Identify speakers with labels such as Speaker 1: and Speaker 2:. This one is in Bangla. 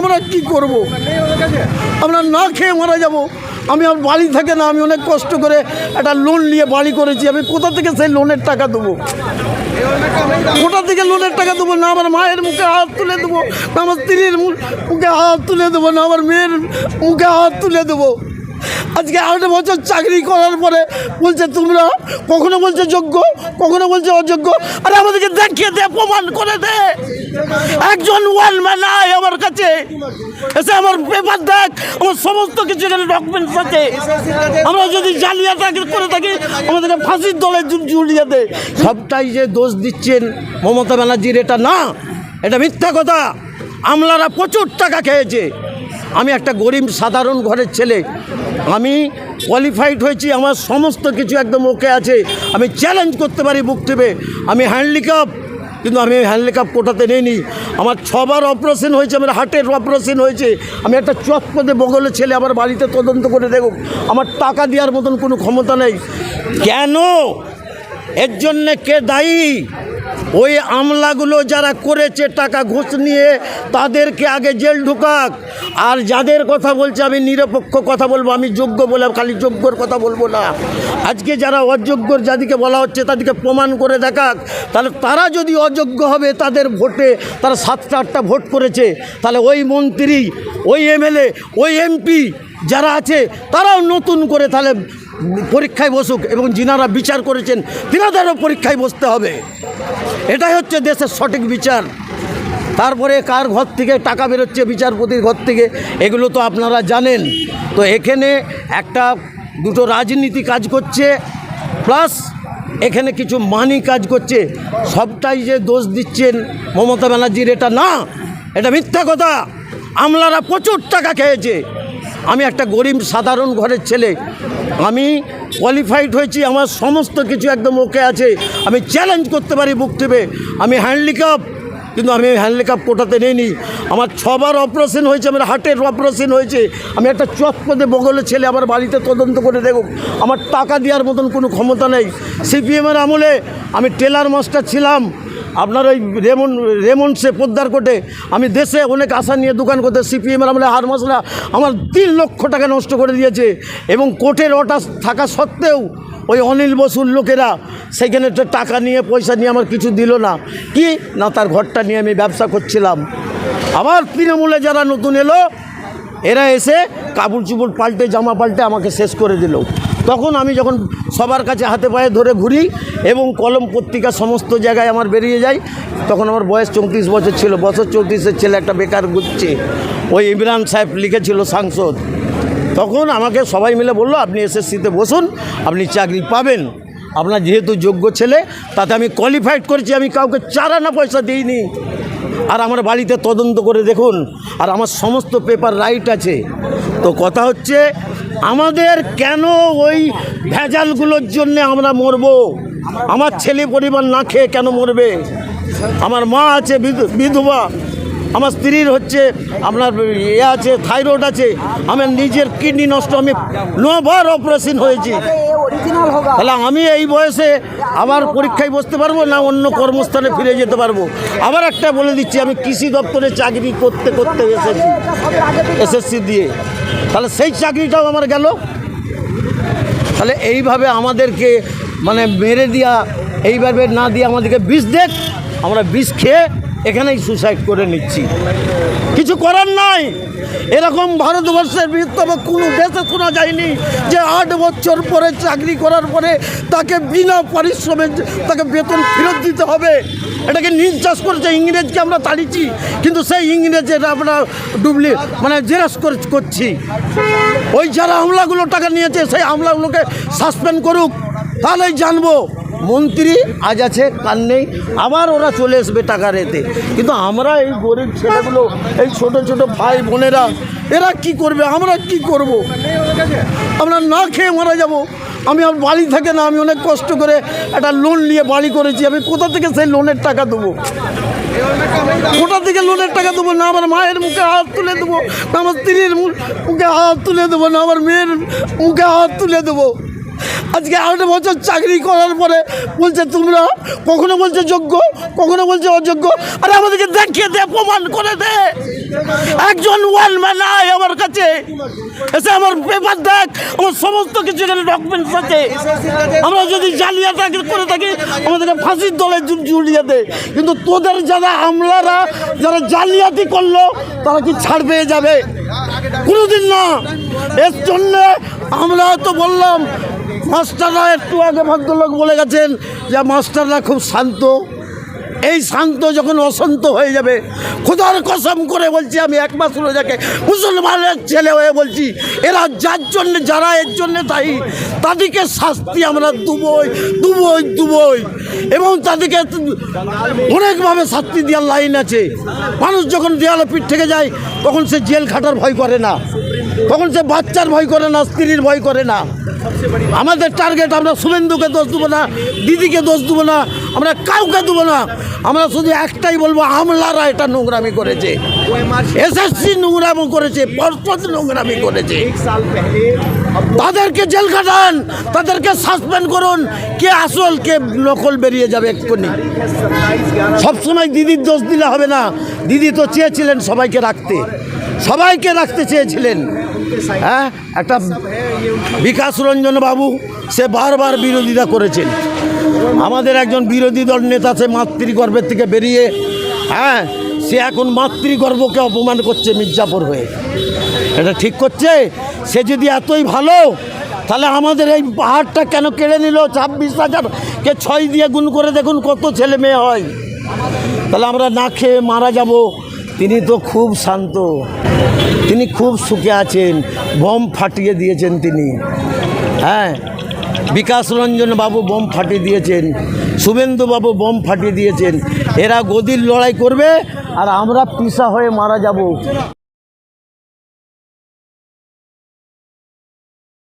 Speaker 1: আমরা কি করব। আমরা না খেয়ে মারা যাব। আমি আমার বাড়ি থাকে না, আমি অনেক কষ্ট করে একটা লোন নিয়ে বাড়ি করেছি। আমি কোথা থেকে সেই লোনের টাকা দেবো? কোথা থেকে লোনের টাকা দেবো? না আমার মায়ের মুখে হাত তুলে দেবো, না আমার স্ত্রীর মুখে হাত তুলে দেবো, না আমার মেয়ের মুখে হাত তুলে দেবো। আজকে আট বছর চাকরি করার পরে বলছে, তোমরা কখনো বলছে যোগ্য? কখনো বলছে অযোগ্য? আরে আমাদেরকে দেখিয়ে দে, প্রমাণ করে দে। একজন ওয়ান ম্যান আয় আমার কাছে। এসে আমার পেপার দেখ, আমার সমস্ত কিছু এখানে ডকুমেন্টস আছে। আমরা যদি জালিয়াতি করে থাকি, আমাদেরকে ফাঁসির দলে ঝুলিয়ে দে। সবটাই যে দোষ দিচ্ছেন মমতা ব্যানার্জির, এটা না, এটা মিথ্যা কথা। আমলারা প্রচুর টাকা খেয়েছে। আমি একটা গরিব সাধারণ ঘরের ছেলে। আমি কোয়ালিফাইড হয়েছি, আমার সমস্ত কিছু একদম ওকে আছে। আমি চ্যালেঞ্জ করতে পারি বুক টিপে। আমি হ্যান্ডলিকাপ কিন্তু আমি হ্যান্ডলিকাপ কোটাতে নেইনি। আমার ছবার অপারেশন হয়েছে, আমার হার্টের অপারেশন হয়েছে। আমি একটা চটপদে বগলের ছেলে, আমার বাড়িতে তদন্ত করে দেখুক। আমার টাকা দেওয়ার মতন কোনো ক্ষমতা নেই। কেন? এর জন্যে কে দায়ী? ওই আমলাগুলো যারা করেছে টাকা ঘুষ নিয়ে, তাদেরকে আগে জেল ঢুকাক। আর যাদের কথা বলছে, আমি নিরপেক্ষ কথা বলব, আমি যোগ্য বলে খালি যোগ্যর কথা বলব না। আজকে যারা অযোগ্যর যাদেরকে বলা হচ্ছে, তাদেরকে প্রমাণ করে দেখাক। তাহলে তারা যদি অযোগ্য হবে, তাদের ভোটে তারা সাতটা, আটটা ভোট করেছে। তাহলে ওই মন্ত্রী, ওই এমএলএ, ওই এমপি যারা আছে, তারাও নতুন করে তাহলে পরীক্ষায় বসুক এবং যিনারা বিচার করেছেন, তিনাদেরও পরীক্ষায় বসতে হবে। এটাই হচ্ছে দেশের সঠিক বিচার। তারপরে কার ঘর থেকে টাকা বেরোচ্ছে বিচারপতির ঘর থেকে, এগুলো তো আপনারা জানেন। তো এখানে একটা, দুটো রাজনীতি কাজ করছে, প্লাস এখানে কিছু মানি কাজ করছে। সবটাই যে দোষ দিচ্ছেন মমতা ব্যানার্জির, এটা না, এটা মিথ্যা কথা। আমলারা প্রচুর টাকা খেয়েছে। আমি একটা গরিব সাধারণ ঘরের ছেলে। আমি কোয়ালিফাইড হয়েছি, আমার সমস্ত কিছু একদম ওকে আছে। আমি চ্যালেঞ্জ করতে পারি বুক টিপে আমি হ্যান্ডলিকাপ কিন্তু আমি হ্যান্ডলিকাপ কোটাতে নেইনি। আমার ছবার অপারেশন হয়েছে, আমার হার্টের অপারেশন হয়েছে। আমি একটা চটপদে বগলের ছেলে, আমার বাড়িতে তদন্ত করে দেখুক। আমার টাকা দেওয়ার মতন কোনো ক্ষমতা নেই। সিপিএমের আমলে আমি টেলার মাস্টার ছিলাম। আপনার ওই রেমন রেমন্ডসে পোদ্দার কোটে আমি দেশে অনেক আশা নিয়ে দোকান করতে, সিপিএমের আমলে হার মশলা আমার তিন লক্ষ টাকা নষ্ট করে দিয়েছে। এবং কোর্টের অর্ডার থাকা সত্ত্বেও ওই অনিল বসুর লোকেরা সেখানে টাকা নিয়ে, পয়সা নিয়ে আমার কিছু দিল না। কি? না, তার ঘরটা নিয়ে আমি ব্যবসা করছিলাম। আবার তৃণমূলে যারা নতুন এলো, এরা এসে কাপড় চুপড় পাল্টে, জামা পাল্টে আমাকে শেষ করে দিল। তখন আমি যখন সবার কাছে হাতে পায়ে ধরে ঘুরি এবং কলম পত্রিকা সমস্ত জায়গায় আমার বেরিয়ে যায়, তখন আমার বয়স চৌত্রিশ বছর ছিল। বছর চৌত্রিশের ছেলে একটা বেকার ঘুরছে ওই ইমরান সাহেব লিখেছিল সাংসদ। তখন আমাকে সবাই মিলে বলল, আপনি এসএসসিতে বসুন, আপনি চাকরি পাবেন। আপনার যেহেতু যোগ্য ছেলে, তাতে আমি কোয়ালিফাইড করেছি, আমি কাউকে চার আনা পয়সা দিইনি। আর আমার বাড়িতে তদন্ত করে দেখুন, আর আমার সমস্ত পেপার রাইট আছে। তো কথা হচ্ছে আমাদের কেন ওই ভেজালগুলোর জন্য আমরা মরব? আমার ছেলে পরিবার না খেয়ে কেন মরবে? আমার মা আছে বিধ- বিধবা। আমার স্ত্রীর হচ্ছে, আপনার ইয়ে আছে, থাইরয়েড আছে, আমার নিজের কিডনি নষ্ট, আমি নবার অপারেশন হয়েছি। তাহলে আমি এই বয়সে আবার পরীক্ষায় বসতে পারব না অন্য কর্মস্থানে ফিরে যেতে পারব? আবার একটা বলে দিচ্ছি, আমি কৃষি দপ্তরে চাকরি করতে করতে এসেছি, এসএসসি দিয়ে। তাহলে সেই চাকরিটাও আমার গেল। তাহলে এইভাবে আমাদেরকে মানে মেরে দেওয়া এইভাবে না দিয়ে আমাদেরকে বিষ দেখ, আমরা বিষ খেয়ে এখানেই সুসাইড করে নিচ্ছি। কিছু করার নাই। এরকম ভারতবর্ষের বৃহত্তম কোনো দেশে শোনা যায়নি যে আট বছর পরে চাকরি করার পরে তাকে বিনা পারিশ্রমে তাকে বেতন ফেরত দিতে হবে। এটাকে নির্যাস করেছে, ইংরেজকে আমরা তাড়িয়েছি, কিন্তু সেই ইংরেজের আমরা ডুবলি মানে জেরাস করে, করছি। ওই যারা আমলাগুলো টাকা নিয়েছে, সেই আমলাগুলোকে সাসপেন্ড করুক, তাহলেই জানব। মন্ত্রী আজ আছে, কাল নেই। আবার ওরা চলে আসবে টাকা রেতে কিন্তু আমরা এই গরিব ছেলেগুলো, এই ছোট ছোট ভাই বোনেরা, এরা কি করবে? আমরা কি করব। আমরা না খেয়ে মারা যাব। আমি আমার বাড়ি থাকে না, আমি অনেক কষ্ট করে একটা লোন নিয়ে বাড়ি করেছি। আমি কোথা থেকে সেই লোনের টাকা দেবো? কোথা থেকে লোনের টাকা দেবো? না আমার মায়ের মুখে হাত তুলে দেবো, না আমার স্ত্রীর মুখে হাত তুলে দেবো, না আমার মেয়ের মুখে হাত তুলে দেবো। আজকে আট বছর চাকরি করার পরে বলছে, তোমরা কখনো বলছে যোগ্য? কখনো বলছে অযোগ্য? আরে আমাদেরকে দেখিয়ে দে, প্রমাণ করে দে। একজন ওয়ান ম্যান আয় আমার কাছে। এসে আমার পেপার দেখ, আমার সমস্ত কিছু এখানে ডকুমেন্টস আছে। আমরা যদি জালিয়াতি করে থাকি, আমাদেরকে ফাঁসির দলে ঝুলিয়ে দে। কিন্তু তোদের যারা আমলারা যারা জালিয়াতি করল, তারা কি ছাড় পেয়ে যাবে? কোনোদিন না। এর জন্যে আমরা তো বললাম মাস্টাররা একটু আগে ভদ্রলোক বলে গেছেন যে মাস্টাররা খুব শান্ত। এই শান্ত যখন অশান্ত হয়ে যাবে, খোদার কসম করে বলছি আমি এক মাস যাকে মুসলমানের ছেলে হয়ে বলছি, এরা যার জন্য, যারা এর জন্য দায়ী, তাদেরকে শাস্তি আমরা দুবই দুবই দুবই। এবং তাদেরকে অনেকভাবে শাস্তি দেওয়ার লাইন আছে। মানুষ যখন দেয়ালে পিঠ থেকে যায়, তখন সে জেল খাটার ভয় করে না। তখন সে বাচ্চার ভয় করে না, স্ত্রীর ভয় করে না। আমাদের টার্গেট আমরা শুভেন্দুকে দোষ দেবো না দিদিকে দোষ দেবো না আমরা কাউকে দেবো না। আমরা শুধু একটাই বলব আমলারা এটা নোংরামি করেছে। এসএসসি নোংরামি করেছে পর্ষদ নোংরামি করেছে। তাদেরকে জেল খাটান তাদেরকে সাসপেন্ড করুন। কে আসল কে নকল বেরিয়ে যাবে এক্ষুনি। সবসময় দিদির দোষ দিলে হবে না। দিদি তো চেয়েছিলেন সবাইকে রাখতে। সবাইকে রাখতে চেয়েছিলেন। হ্যাঁ? একটা বিকাশ রঞ্জন বাবু, সে বারবার বিরোধিতা করেছেন। আমাদের একজন বিরোধী দল নেতা, সে মাতৃগর্ভের থেকে বেরিয়ে হ্যাঁ সে এখন মাতৃগর্ভকে অপমান করছে মির্জাপুর হয়ে। এটা ঠিক করছে? সে যদি এতই ভালো, তাহলে আমাদের এই পাহাড়টা কেন কেড়ে নিল? ছাব্বিশ হাজার কে ছয় দিয়ে গুণ করে দেখুন কত ছেলে মেয়ে হয়। তাহলে আমরা না খেয়ে মারা যাব। তিনি তো খুব শান্ত। তিনি খুব সুখে আছেন। বম ফাটিয়ে দিয়েছেন তিনি। হ্যাঁ বিকাশ রঞ্জন বাবু বম ফাটিয়ে দিয়েছেন। শুভেন্দু বাবু বম ফাটিয়ে দিয়েছেন। এরা গদির লড়াই করবে আর আমরা পিসা হয়ে মারা যাব।